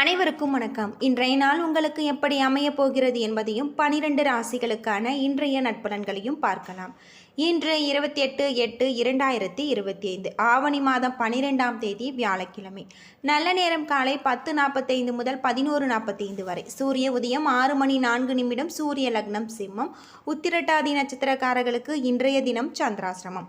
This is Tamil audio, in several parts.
அனைவருக்கும் வணக்கம். இன்றைய நாள் உங்களுக்கு எப்படி அமையப் போகிறது என்பதையும் பனிரெண்டு ராசிகளுக்கான இன்றைய நட்பலன்களையும் பார்க்கலாம். இன்று இருபத்தி எட்டு எட்டு இரண்டாயிரத்தி இருபத்தி ஐந்து ஆவணி மாதம் பனிரெண்டாம் தேதி வியாழக்கிழமை. நல்ல நேரம் காலை பத்து நாற்பத்தைந்து முதல் பதினோரு நாற்பத்தைந்து வரை. சூரிய உதயம் ஆறு மணி நான்கு நிமிடம் சூரிய லக்னம் சிம்மம். உத்திரட்டாதி நட்சத்திரக்காரர்களுக்கு இன்றைய தினம் சந்திராசிரமம்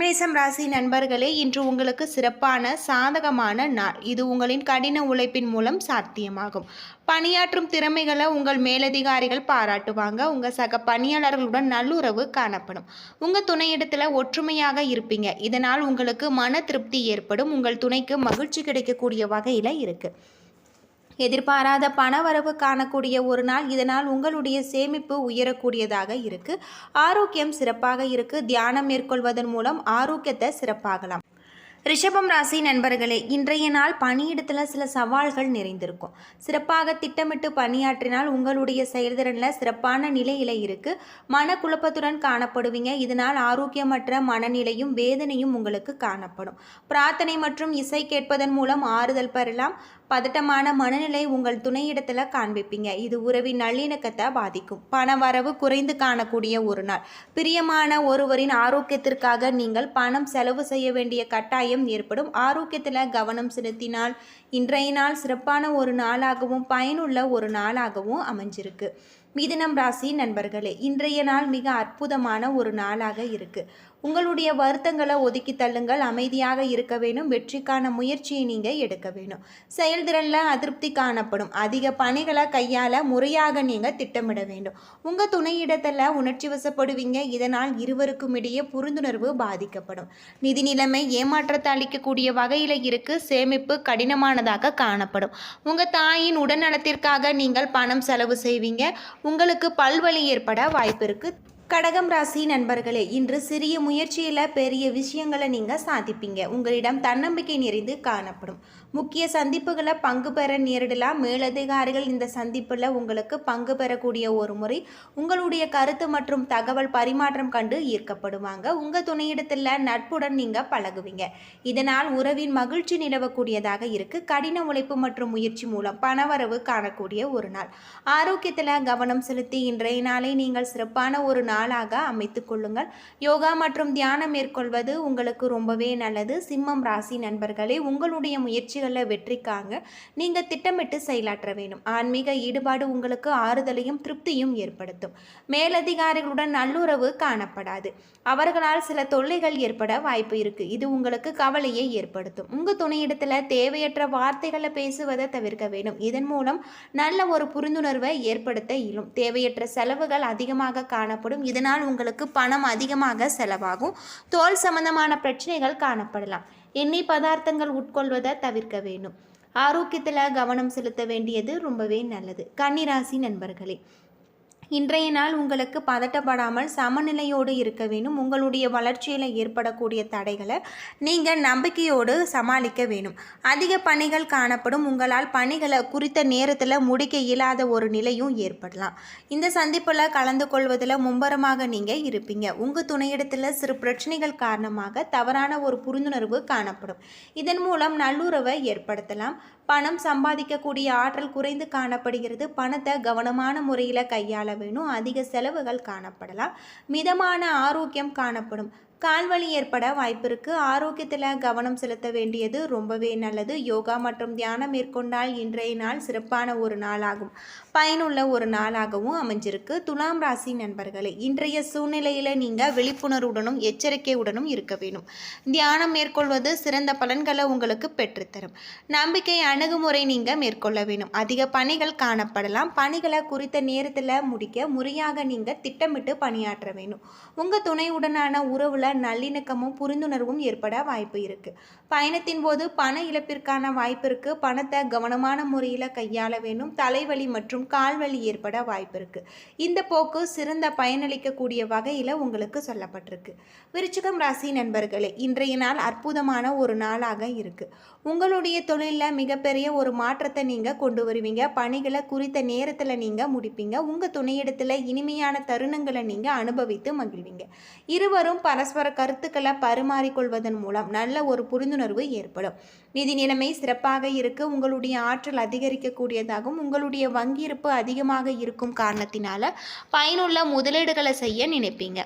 மேசம் ராசி நண்பர்களே இன்று உங்களுக்கு சிறப்பான சாதகமான நாள். இது உங்களின் கடின உழைப்பின் மூலம் சாத்தியமாகும். பணியாற்றும் திறமைகளை உங்கள் மேலதிகாரிகள் பாராட்டுவாங்க. உங்கள் சக பணியாளர்களுடன் நல்லுறவு காணப்படும். உங்கள் துணையிடத்தில் ஒற்றுமையாக இருப்பீங்க. இதனால் உங்களுக்கு மன திருப்தி ஏற்படும். உங்கள் துணைக்கு மகிழ்ச்சி கிடைக்கக்கூடிய வகையில் இருக்குது எதிர்பாராத பணவரவு காணக்கூடிய ஒரு நாள். இதனால் உங்களுடைய சேமிப்பு உயரக்கூடியதாக இருக்கு. ஆரோக்கியம் சிறப்பாக இருக்கு. தியானம் மேற்கொள்வதன் மூலம் ஆரோக்கியத்தை சிறப்பாகலாம். ரிஷபம் ராசி நண்பர்களே இன்றைய நாள் பணியிடத்தில் சில சவால்கள் நிறைந்திருக்கும். சிறப்பாக திட்டமிட்டு பணியாற்றினால் உங்களுடைய செயல்திறனில் சிறப்பான நிலையில இருக்கு. மனக்குழப்பத்துடன் காணப்படுவீங்க. இதனால் ஆரோக்கியமற்ற மனநிலையும் வேதனையும் உங்களுக்கு காணப்படும். பிரார்த்தனை மற்றும் இசை கேட்பதன் மூலம் ஆறுதல் பெறலாம். பதட்டமான மனநிலை உங்கள் துணையிடத்தில் காண்பிப்பீங்க. இது உறவின் நல்லிணக்கத்தை பாதிக்கும். பண வரவு குறைந்து காணக்கூடிய ஒரு நாள். பிரியமான ஒருவரின் ஆரோக்கியத்திற்காக நீங்கள் பணம் செலவு செய்ய வேண்டிய கட்டாயம் ஏற்படும். ஆரோக்கியத்தில் கவனம் செலுத்தினால் இன்றைய நாள் சிறப்பான ஒரு நாளாகவும் பயனுள்ள ஒரு நாளாகவும் அமைஞ்சிருக்கு. மிதினம் ராசி நண்பர்களே இன்றைய நாள் மிக அற்புதமான ஒரு நாளாக இருக்கு. உங்களுடைய வருத்தங்களை ஒதுக்கி தள்ளுங்கள். அமைதியாக இருக்க வேணும் வெற்றிக்கான முயற்சியை நீங்கள் எடுக்க வேணும் செயல்திறனில் அதிருப்தி காணப்படும். அதிக பணிகளை கையாள முறையாக நீங்கள் திட்டமிட வேண்டும். உங்கள் துணையிடத்தில் உணர்ச்சி வசப்படுவீங்க. இதனால் இருவருக்கும் இடையே புரிந்துணர்வு பாதிக்கப்படும். நிதி நிலைமை ஏமாற்ற ஏமாற்றத்தை அளிக்கக்கூடிய வகையில் இருக்கு. சேமிப்பு கடினமானதாக காணப்படும். உங்கள் தாயின் உடல்நலத்திற்காக நீங்கள் பணம் செலவு செய்வீங்க. உங்களுக்கு பல்வலி ஏற்பட வாய்ப்பு இருக்குது கடகம் ராசி நண்பர்களே இன்று சிறிய முயற்சியில் பெரிய விஷயங்களை நீங்கள் சாதிப்பீங்க. உங்களிடம் தன்னம்பிக்கை நிறைந்து காணப்படும். முக்கிய சந்திப்புகளை பங்கு பெற நேரிடலாம். மேலதிகாரிகள் இந்த சந்திப்பில் உங்களுக்கு பங்கு பெறக்கூடிய ஒரு முறை உங்களுடைய கருத்து மற்றும் தகவல் பரிமாற்றம் கண்டு ஈர்க்கப்படுவாங்க. உங்கள் துணையிடத்தில் நட்புடன் நீங்கள் பழகுவீங்க. இதனால் உறவின் மகிழ்ச்சி நிலவக்கூடியதாக இருக்குது கடின உழைப்பு மற்றும் முயற்சி மூலம் பணவரவு காணக்கூடிய ஒரு நாள். ஆரோக்கியத்தில் கவனம் செலுத்தி இன்றைய நாளை நீங்கள் சிறப்பான ஒரு நாளாக அமைத்து கொள்ளுங்கள். யோகா மற்றும் தியானம் மேற்கொள்வது உங்களுக்கு ரொம்பவே நல்லது. சிம்மம் ராசி நண்பர்களே உங்களுடைய முயற்சிகளில் வெற்றிக்காங்க நீங்கள் திட்டமிட்டு செயலாற்ற வேண்டும். ஆன்மீக ஈடுபாடு உங்களுக்கு ஆறுதலையும் திருப்தியும் ஏற்படுத்தும். மேலதிகாரிகளுடன் நல்லுறவு காணப்படாது. அவர்களால் சில தொல்லைகள் ஏற்பட வாய்ப்பு இருக்கு. இது உங்களுக்கு கவலையை ஏற்படுத்தும். உங்கள் துணையிடத்தில் தேவையற்ற வார்த்தைகளை பேசுவதை தவிர்க்க வேண்டும். இதன் மூலம் நல்ல ஒரு புரிந்துணர்வை ஏற்படுத்த இயலும். தேவையற்ற செலவுகள் அதிகமாக காணப்படும். இதனால் உங்களுக்கு பணம் அதிகமாக செலவாகும். தோல் சம்பந்தமான பிரச்சனைகள் காணப்படலாம். எண்ணெய் பதார்த்தங்கள் உட்கொள்வதை தவிர்க்க வேண்டும். ஆரோக்கியத்தில் கவனம் செலுத்த வேண்டியது ரொம்பவே நல்லது. கன்னிராசி நண்பர்களே இன்றைய நாள் உங்களுக்கு பதட்டப்படாமல் சமநிலையோடு இருக்க வேண்டும். உங்களுடைய வளர்ச்சியில் ஏற்படக்கூடிய தடைகளை நீங்கள் நம்பிக்கையோடு சமாளிக்க வேணும் அதிக பணிகள் காணப்படும். உங்களால் பணிகளை குறித்த நேரத்தில் முடிக்க இயலாத ஒரு நிலையும் ஏற்படலாம். இந்த சந்திப்பில் கலந்து கொள்வதில் மும்பரமாக நீங்கள் இருப்பீங்க. உங்கள் துணையிடத்தில் சிறு பிரச்சனைகள் காரணமாக தவறான ஒரு புரிந்துணர்வு காணப்படும். இதன் மூலம் நல்லுறவை ஏற்படுத்தலாம். பணம் சம்பாதிக்கக்கூடிய ஆற்றல் குறைந்து காணப்படுகிறது. பணத்தை கவனமான முறையில் கையாள வேணும். அதிக செலவுகள் காணப்படலாம். மிதமான ஆரோக்கியம் காணப்படும். கால்வலி ஏற்பட வாய்ப்பிருக்கு. ஆரோக்கியத்தில் கவனம் செலுத்த வேண்டியது ரொம்பவே நல்லது. யோகா மற்றும் தியானம் மேற்கொண்டால் இன்றைய நாள் சிறப்பான ஒரு நாளாகும். பயனுள்ள ஒரு நாளாகவும் அமைஞ்சிருக்கு. துலாம் ராசி நண்பர்களே இன்றைய சூழ்நிலையில் நீங்கள் விழிப்புணர்வுடனும் எச்சரிக்கையுடனும் இருக்க வேணும் தியானம் மேற்கொள்வது சிறந்த பலன்களை உங்களுக்கு பெற்றுத்தரும். நம்பிக்கை அணுகுமுறை நீங்கள் மேற்கொள்ள வேணும் அதிக பணிகள் காணப்படலாம். பணிகளை குறித்த நேரத்தில் முடிக்க முறையாக நீங்கள் திட்டமிட்டு பணியாற்ற வேணும் உங்கள் துணையுடனான உறவில் நல்லிணக்கமும் புரிந்துணர்வும் ஏற்பட வாய்ப்பு இருக்குது பயணத்தின் போது பண இழப்பிற்கான வாய்ப்பு இருக்குது பணத்தை கவனமான முறையில் கையாள வேண்டும். தலைவலி மற்றும் கால்வலி ஏற்பட வாய்ப்பு இருக்குது இந்த போக்கு சிறந்த பயனளிக்கக்கூடிய வகையில் உங்களுக்கு சொல்லப்பட்டிருக்கு. விருச்சிகம் ராசி நண்பர்களே இன்றைய நாள் அற்புதமான ஒரு நாளாக இருக்குது உங்களுடைய தொழிலில் மிகப்பெரிய ஒரு மாற்றத்தை நீங்கள் கொண்டு வருவீங்க. பணிகளை குறித்த நேரத்தில் நீங்கள் முடிப்பீங்க. உங்கள் துணையிடத்தில் இனிமையான தருணங்களை நீங்கள் அனுபவித்து மகிழ்வீங்க. இருவரும் பரஸ்பர கருத்துக்களை பரிமாறிக்கொள்வதன் மூலம் நல்ல ஒரு புரிந்துணர்வு ஏற்படும். நிதி நிலைமை சிறப்பாக இருக்க உங்களுடைய ஆற்றல் அதிகரிக்கக்கூடியதாகவும் உங்களுடைய வங்கியிருப்பு அதிகமாக இருக்கும் காரணத்தினால பயனுள்ள முதலீடுகளை செய்ய நினைப்பீங்க.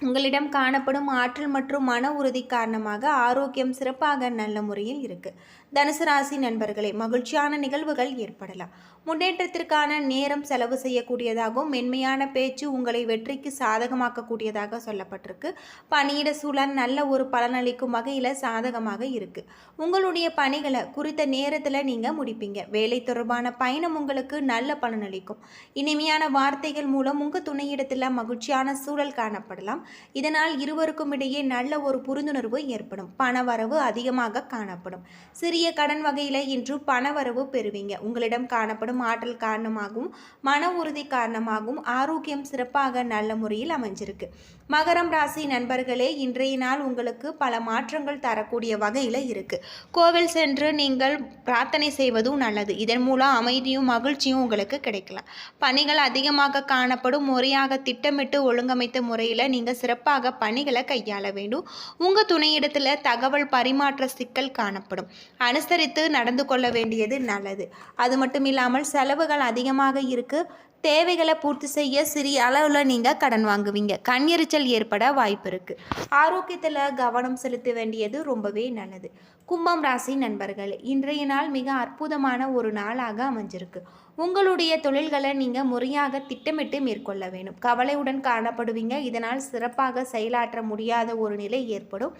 உங்களிடம் காணப்படும் ஆற்றல் மற்றும் மன உறுதி காரணமாக ஆரோக்கியம் சிறப்பாக நல்ல முறையில் இருக்குது தனுசு ராசி நண்பர்களே மகிழ்ச்சியான நிகழ்வுகள் ஏற்படலாம். முன்னேற்றத்திற்கான நேரம் செலவு செய்யக்கூடியதாகவும் மென்மையான பேச்சு உங்களை வெற்றிக்கு சாதகமாக்கக்கூடியதாக சொல்லப்பட்டிருக்கு. பணியிட சூழல் நல்ல ஒரு பலனளிக்கும் வகையில் சாதகமாக இருக்கு. உங்களுடைய பணிகளை குறித்த நேரத்தில் நீங்கள் முடிப்பீங்க. வேலை தொடர்பான பயணம் உங்களுக்கு நல்ல பலனளிக்கும். இனிமையான வார்த்தைகள் மூலம் உங்கள் துணையிடத்தில் மகிழ்ச்சியான சூழல் காணப்படலாம். இதனால் இருவருக்கும் இடையே நல்ல ஒரு புரிந்துணர்வு ஏற்படும். பணவரவு அதிகமாக காணப்படும். சிறிய கடன் வகையில் இன்று பணவரவு பெறுவீங்க. உங்களிடம் காணப்படும் ஆற்றல் காரணமாகவும் மன உறுதி காரணமாகவும் ஆரோக்கியம் சிறப்பாக நல்ல முறையில் அமைஞ்சிருக்கு. மகரம் ராசி நண்பர்களே இன்றைய நாள் உங்களுக்கு பல மாற்றங்கள் தரக்கூடிய வகையில் இருக்குது கோவில் சென்று நீங்கள் பிரார்த்தனை செய்வதும் நல்லது. இதன் மூலம் அமைதியும் மகிழ்ச்சியும் உங்களுக்கு கிடைக்கலாம். பணிகள் அதிகமாக காணப்படும். முறையாக திட்டமிட்டு ஒழுங்கமைத்த முறையில் நீங்கள் சிறப்பாக பணிகளை கையாள வேண்டும். உங்கள் துணையிடத்தில் தகவல் பரிமாற்ற சிக்கல் காணப்படும். அனுசரித்து நடந்து கொள்ள வேண்டியது நல்லது. அது மட்டும் இல்லாமல் செலவுகள் அதிகமாக இருக்குது தேவைகளை பூர்த்தி செய்ய சிறிய அளவில் நீங்கள் கடன் வாங்குவீங்க. கண் எரிச்சல் ஏற்பட வாய்ப்பு இருக்குது ஆரோக்கியத்தில் கவனம் செலுத்த வேண்டியது ரொம்பவே நல்லது. கும்பம் ராசி நண்பர்கள் இன்றைய நாள் மிக அற்புதமான ஒரு நாளாக அமைஞ்சிருக்கு. உங்களுடைய தொழில்களை நீங்கள் முறையாக திட்டமிட்டு மேற்கொள்ள வேண்டும். கவலையுடன் காணப்படுவீங்க. இதனால் சிறப்பாக செயலாற்ற முடியாத ஒரு நிலை ஏற்படும்.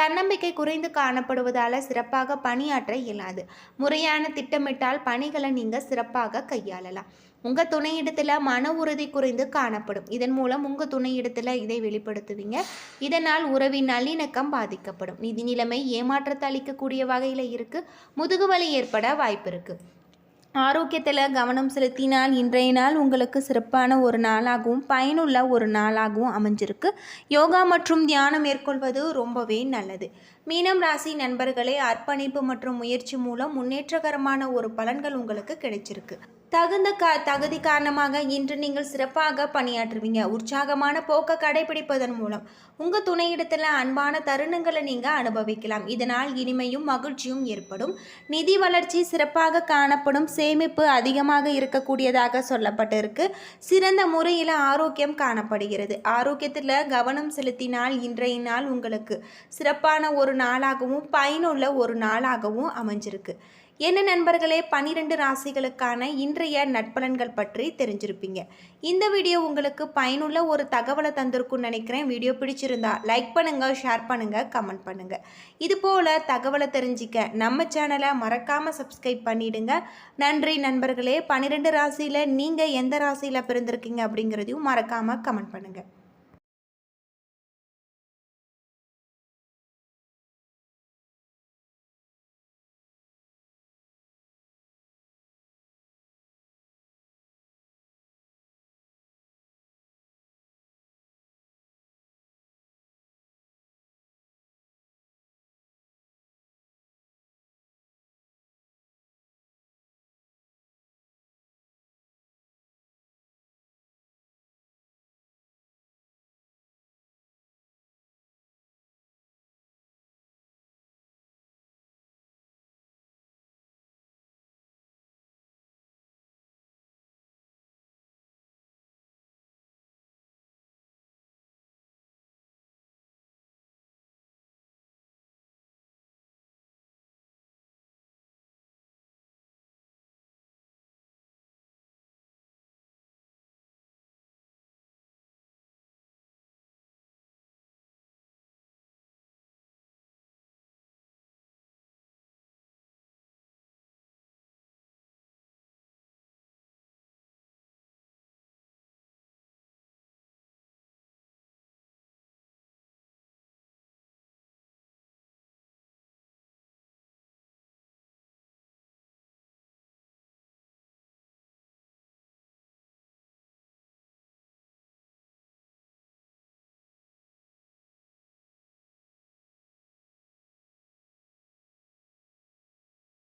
தன்னம்பிக்கை குறைந்து காணப்படுவதால் சிறப்பாக பணியாற்ற இயலாது. முறையான திட்டமிட்டால் பணிகளை நீங்கள் சிறப்பாக கையாளலாம். உங்கள் துணையிடத்தில் மன உறுதி குறைந்து காணப்படும். இதன் மூலம் உங்கள் துணையிடத்தில் இதை வெளிப்படுத்துவீங்க. இதனால் உறவின் நல்லிணக்கம் பாதிக்கப்படும். நிதி நிலைமை ஏமாற்றத்தை அளிக்கக்கூடிய வகையில் இருக்குது முதுகுவலி ஏற்பட வாய்ப்பு இருக்குது ஆரோக்கியத்தில் கவனம் செலுத்தினால் இன்றைய நாள் உங்களுக்கு சிறப்பான ஒரு நாளாகவும் பயனுள்ள ஒரு நாளாகவும் அமைஞ்சிருக்கு. யோகா மற்றும் தியானம் மேற்கொள்வது ரொம்பவே நல்லது. மீனம் ராசி நண்பர்களே அர்ப்பணிப்பு மற்றும் முயற்சி மூலம் முன்னேற்றகரமான ஒரு பலன்கள் உங்களுக்கு கிடைச்சிருக்கு. தகுந்த க தகுதி காரணமாக இன்று நீங்கள் சிறப்பாக பணியாற்றுவீங்க. உற்சாகமான போக்கை கடைபிடிப்பதன் மூலம் உங்கள் துணையிடத்தில் அன்பான தருணங்களை நீங்கள் அனுபவிக்கலாம். இதனால் இனிமையும் மகிழ்ச்சியும் ஏற்படும். நிதி வளர்ச்சி சிறப்பாக காணப்படும். சேமிப்பு அதிகமாக இருக்கக்கூடியதாக சொல்லப்பட்டிருக்கு. சிறந்த முறையில் ஆரோக்கியம் காணப்படுகிறது. ஆரோக்கியத்தில் கவனம் செலுத்தினால் இன்றைய நாள் உங்களுக்கு சிறப்பான ஒரு நாளாகவும் பயனுள்ள ஒரு நாளாகவும் அமைஞ்சிருக்கு. என்ன நண்பர்களே பன்னிரெண்டு ராசிகளுக்கான இன்றைய நட்பலன்கள் பற்றி தெரிஞ்சிருப்பீங்க. இந்த வீடியோ உங்களுக்கு பயனுள்ள ஒரு தகவலை தந்திருக்கும்னு நினைக்கிறேன். வீடியோ பிடிச்சிருந்தா லைக் பண்ணுங்க ஷேர் பண்ணுங்க கமெண்ட் பண்ணுங்க. இது போல தகவலை தெரிஞ்சிக்க நம்ம சேனலை மறக்காம சப்ஸ்கிரைப் பண்ணிடுங்க. நன்றி நண்பர்களே பன்னிரெண்டு ராசியில் நீங்கள் எந்த ராசியில் பிறந்திருக்கீங்க அப்படிங்கிறதையும் மறக்காம கமெண்ட் பண்ணுங்க.